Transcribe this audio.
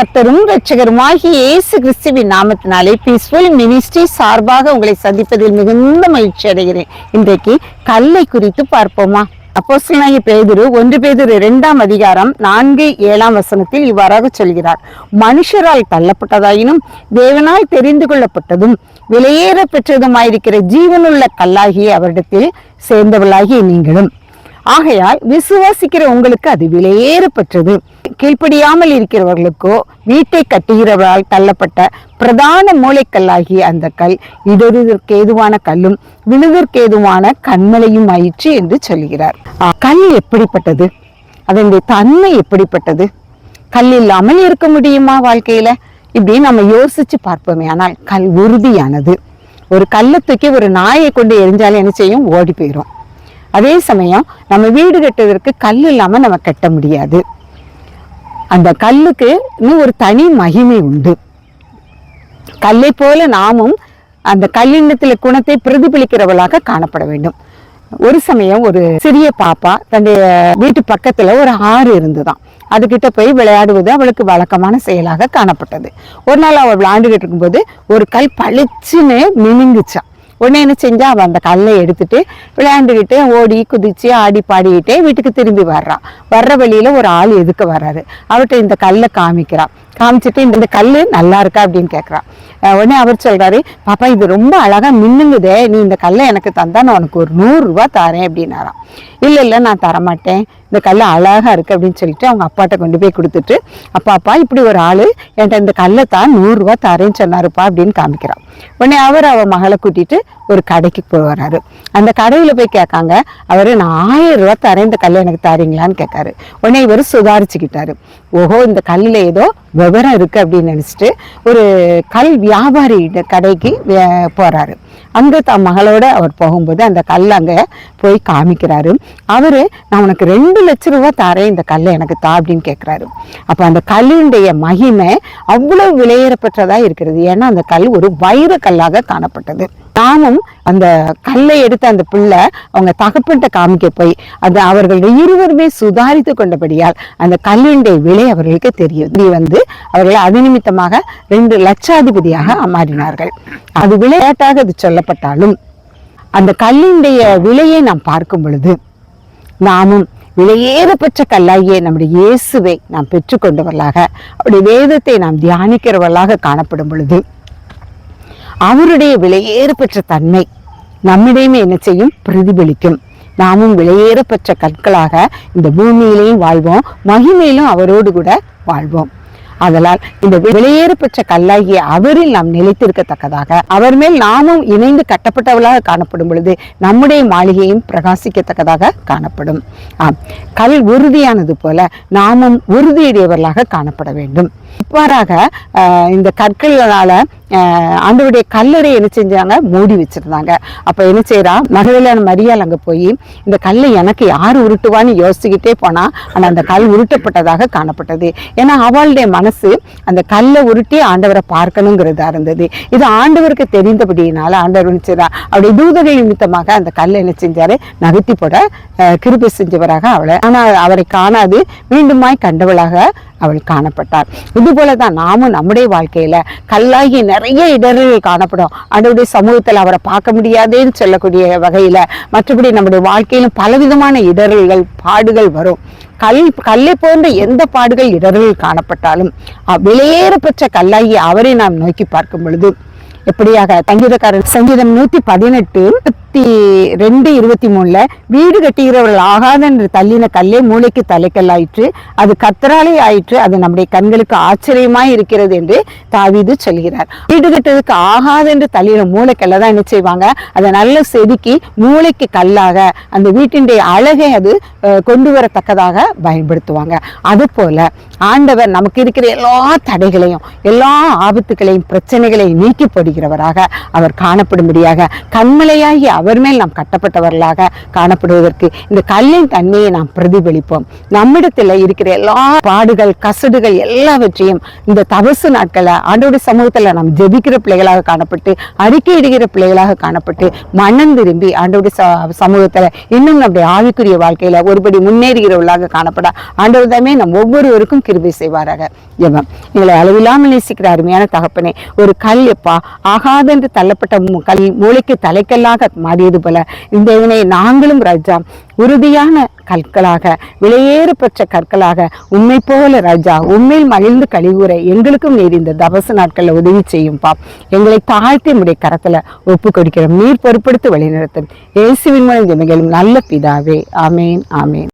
கர்த்தரும் ரட்சகருமாகிய இயேசு கிறிஸ்துவின் நாமத்தினாலே பீஸ்ஃபுல் மினிஸ்ட்ரி சார்பாக உங்களை சந்திப்பதில் மிகுந்த மகிழ்ச்சி அடைகிறேன். இன்றைக்கு கல்லை குறித்து பார்ப்போமா? அப்போஸ்தலனாகிய பேதுரு ஒன்று பேதுரு இரண்டாம் அதிகாரம் நான்கு ஏழாம் வசனத்தில் இவ்வாறாக சொல்கிறார். மனுஷரால் தள்ளப்பட்டதாயினும் தேவனால் தெரிந்து கொள்ளப்பட்டதும் விலையேற பெற்றதுமாயிருக்கிற ஜீவனுள்ள கல்லாகிய அவரிடத்தில் சேர்ந்தவளாகிய நீங்களும். ஆகையால் விசுவாசிக்கிற உங்களுக்கு அது விலையேறப்பட்டது கீழ்ப்படியாமல் இருக்கிறவர்களுக்கோ வீட்டை கட்டுகிறவரால் தள்ளப்பட்ட பிரதான மூளைக்கல்லாகிய அந்த கல் இடறுதற்கு ஏதுவான கல்லும் விழுதற்கு ஏதுவான கண்மலையும் ஆயிற்று என்று சொல்கிறார். கல் எப்படிப்பட்டது? அதனுடைய தன்மை எப்படிப்பட்டது? கல் இல்லாமல் இருக்க முடியுமா வாழ்க்கையில? இப்படி நம்ம யோசிச்சு பார்ப்போமே. ஆனால் கல் உறுதியானது. ஒரு கல்லை தூக்கி ஒரு நாயை கொண்டு எரிஞ்சாலும் என்ன செய்யும்? ஓடி போயிடும் அதே சமயம் நம்ம வீடு கட்டுவதற்கு கல் இல்லாமல் நம்ம கட்ட முடியாது. அந்த கல்லுக்கு இன்னும் ஒரு தனி மகிமை உண்டு. கல்லை போல நாமும் அந்த கல்லினத்தில் குணத்தை பிரதிபலிக்கிறவளாக காணப்பட வேண்டும். ஒரு சமயம் ஒரு சிறிய பாப்பா தன்னுடைய வீட்டு பக்கத்தில் ஒரு ஆறு இருந்துதான். அதுகிட்ட போய் விளையாடுவது அவளுக்கு வழக்கமான செயலாக காணப்பட்டது. ஒரு நாள் அவள் விளையாண்டுகிட்டு இருக்கும்போது ஒரு கல் பளிச்சுன்னு மினுங்குச்சான் உடனே என்ன செஞ்சா அவள் அந்த கல்லை எடுத்துட்டு விளையாண்டுக்கிட்டு ஓடி குதிச்சு ஆடி பாடிக்கிட்டே வீட்டுக்கு திரும்பி வர்றான் வர்ற வழியில ஒரு ஆள் எதுக்கு வர்றாரு? அவர்கிட்ட இந்த கல்லை காமிக்கிறான் காமிச்சிட்டு இந்த கல்லு நல்லா இருக்கா? அப்படின்னு கேட்குறான் உடனே அவர் சொல்றாரு பாப்பா இது ரொம்ப அழகா மின்னுங்குதே. நீ இந்த கல்லை எனக்கு தந்தா நான் உனக்கு ஒரு நூறு ரூபாய் தரேன் அப்படின்னாராம். இல்ல இல்ல நான் தரமாட்டேன். இந்த கல் அழகாக இருக்குது அப்படின்னு சொல்லிட்டு அவங்க அப்பாட்ட கொண்டு போய் கொடுத்துட்டு அப்பா அப்பா இப்படி ஒரு ஆள் என்கிட்ட இந்த கல்லை தான் நூறுரூவா தரேன்னு சொன்னாருப்பா அப்படின்னு காமிக்கிறான். உடனே அவர் அவள் மகளை கூட்டிட்டு ஒரு கடைக்கு போய் அந்த கடையில் போய் கேட்காங்க அவர் நான் ஆயிரம் ரூபா தரேன் இந்த கல்லை எனக்கு தரீங்களான்னு கேட்காரு. உடனே இவர் சுதாரிச்சுக்கிட்டாரு. ஓஹோ இந்த கல்லில் ஏதோ விவரம் இருக்குது அப்படின்னு நினச்சிட்டு ஒரு கல் வியாபாரி கடைக்கு வே- அங்கே தன் மகளோட அவர் போகும்போது அந்த கல் அங்க போய் காமிக்கிறாரு. அவரு நான் உனக்கு ரெண்டு லட்ச ரூபாய் தரேன் இந்த கல்லை எனக்கு தா அப்படின்னு கேட்கிறாரு அப்ப அந்த கல்லினுடைய மகிமை அவ்வளவு விலையேறப்பட்டதா இருக்கிறது. ஏன்னா அந்த கல் ஒரு வைர கல்லாக காணப்பட்டது. தாமும் அந்த கல்லை எடுத்த அந்த பிள்ளை அவங்க தகப்பன்ட்ட காமிக்க போய் அது அவர்கள் இருவருமே சுதாரித்து கொண்டபடியால் அந்த கல்லினுடைய விலை அவர்களுக்கு தெரியும் நீ வந்து அவர்கள் அது நிமித்தமாக ரெண்டு லட்சாதிபதியாக மாறினார்கள் அது விளையாட்டாக அது சொல்லப்பட்டாலும் அந்த கல்லினுடைய விலையை நாம் பார்க்கும் பொழுது நாமும் விலையேறப்பெற்ற கல்லாகிய நம்முடைய இயேசுவை நாம் பெற்றுக்கொண்டவர்களாக அவருடைய வேதத்தை நாம் தியானிக்கிறவர்களாக காணப்படும் பொழுது அவருடைய விலையேறப்பெற்ற தன்மை நம்மிடையுமே என்ன செய்யும்? பிரதிபலிக்கும். நாமும் விலையேறப்பெற்ற கற்களாக இந்த பூமியிலையும் வாழ்வோம். மகிமையிலும் அவரோடு கூட வாழ்வோம். அதனால் இந்த விலையேறப்பெற்ற கல்லாகிய அவரில் நாம் நிலைத்திருக்கத்தக்கதாக அவர் மேல் நாமும் இணைந்து கட்டப்பட்டவளாக காணப்படும் பொழுது நம்முடைய மாளிகையும் பிரகாசிக்கத்தக்கதாக காணப்படும். ஆம் கல் உறுதியானது போல நாமும் உறுதியுடையவர்களாக காணப்பட வேண்டும். இவ்வாறாக ஆஹ், இந்த கற்களால ஆண்டவருடைய கல்லறை என்ன செஞ்சாங்க? மூடி வச்சிருந்தாங்க. அப்போ என்ன செய்கிறா மகளிரான மரியாள் அங்கே போய் இந்த கல்லை எனக்கு யார் உருட்டுவான்னு யோசிச்சுக்கிட்டே போனா ஆனால் அந்த கல் உருட்டப்பட்டதாக காணப்பட்டது. ஏன்னா அவளுடைய மனசு அந்த கல்லை உருட்டி ஆண்டவரை பார்க்கணுங்கிறதா இருந்தது. இது ஆண்டவருக்கு தெரிந்தபடியினால ஆண்டவர் என்ன அவருடைய தூதர்கள் நிமித்தமாக அந்த கல்லை என்ன செஞ்சாரு? நகர்த்தி போட கிருபி கிருபை செஞ்சவராக அவளை. ஆனால் அவரை காணாது மீண்டுமாய் கண்டவளாக அவள் காணப்பட்டார் இது தான் நாமும் நம்முடைய வாழ்க்கையில கல்லாகி நிறைய இடர்கள் காணப்படும். அதனுடைய சமூகத்தில் அவரை பார்க்க முடியாதேன்னு சொல்லக்கூடிய வகையில மற்றபடி நம்முடைய வாழ்க்கையிலும் பலவிதமான இடர்கள் பாடுகள் வரும். கல் கல்லை போன்ற எந்த பாடுகள் இடர்கள் காணப்பட்டாலும் விலையேற பெற்ற கல்லாகி அவரை நாம் நோக்கி பார்க்கும் பொழுது எப்படியாக சங்கீதக்காரர் சங்கீதம் நூத்தி பதினெட்டு முப்பத்தி ரெண்டு இருபத்தி மூணுல வீடு கட்டுகிறவர்கள் ஆகாதென்று தள்ளின கல்லே மூளைக்கு தலைக்கல்லாயிற்று அது கத்தராலை ஆயிற்று. அது நம்முடைய கண்களுக்கு ஆச்சரியமாய் இருக்கிறது என்று தாவிது சொல்கிறார். வீடு கட்டுறதுக்கு ஆகாதென்று தள்ளின மூளைக்கல்ல தான் என்ன செய்வாங்க? அதை நல்லா செதுக்கி மூளைக்கு கல்லாக அந்த வீட்டினுடைய அழகை அது அஹ், கொண்டு வரத்தக்கதாக பயன்படுத்துவாங்க. அது போல ஆண்டவர் நமக்கு இருக்கிற எல்லா தடைகளையும் எல்லா ஆபத்துகளையும் பிரச்சனைகளையும் நீக்கி போடுகிறார். செய்கிறவராக அவர் காணப்படும்படியாக கண்மலையாகி அவர் மேல் நாம் கட்டப்பட்டவர்களாக காணப்படுவதற்கு இந்த கல்லின் தன்மையை நாம் பிரதிபலிப்போம். நம்மிடத்தில் இருக்கிற எல்லா பாடுகள் கசடுகள் எல்லாவற்றையும் இந்த தபசு நாட்களை ஆண்டோட சமூகத்துல நாம் ஜெபிக்கிற பிள்ளைகளாக காணப்பட்டு அறிக்கையிடுகிற பிள்ளைகளாக காணப்பட்டு மனம் திரும்பி ஆண்டோட ச- சமூகத்துல இன்னும் நம்முடைய ஆவிக்குரிய வாழ்க்கையில ஒருபடி முன்னேறுகிறவர்களாக காணப்பட ஆண்டவர் தாமே நம் ஒவ்வொருவருக்கும் கிருபை செய்வாராக. எவன்? எங்களை அளவில்லாமல் நேசிக்கிற அருமையான தகப்பனே ஒரு கல் எப்பா ஆகாதென்று தள்ளப்பட்ட மு- கல் மூளைக்கு தலைக்கல்லாக மாறியது போல இந்த இதனை நாங்களும் ராஜா உறுதியான கற்களாக விலையேறு பெற்ற கற்களாக உண்மை போல ராஜா உண்மையில் மகிழ்ந்து கழிவுற எங்களுக்கும் நீர் இந்த தபசு நாட்களில் உதவி செய்யும்பா எங்களை தாழ்த்தி உடைய கரத்துல ஒப்பு கொடுக்கிறோம். நீர் பொறுப்படுத்தி வழிநடத்தும். இயேசுவின் மூலம் ஜெமிகளும் நல்ல பிதாவே. ஆமேன் ஆமேன்.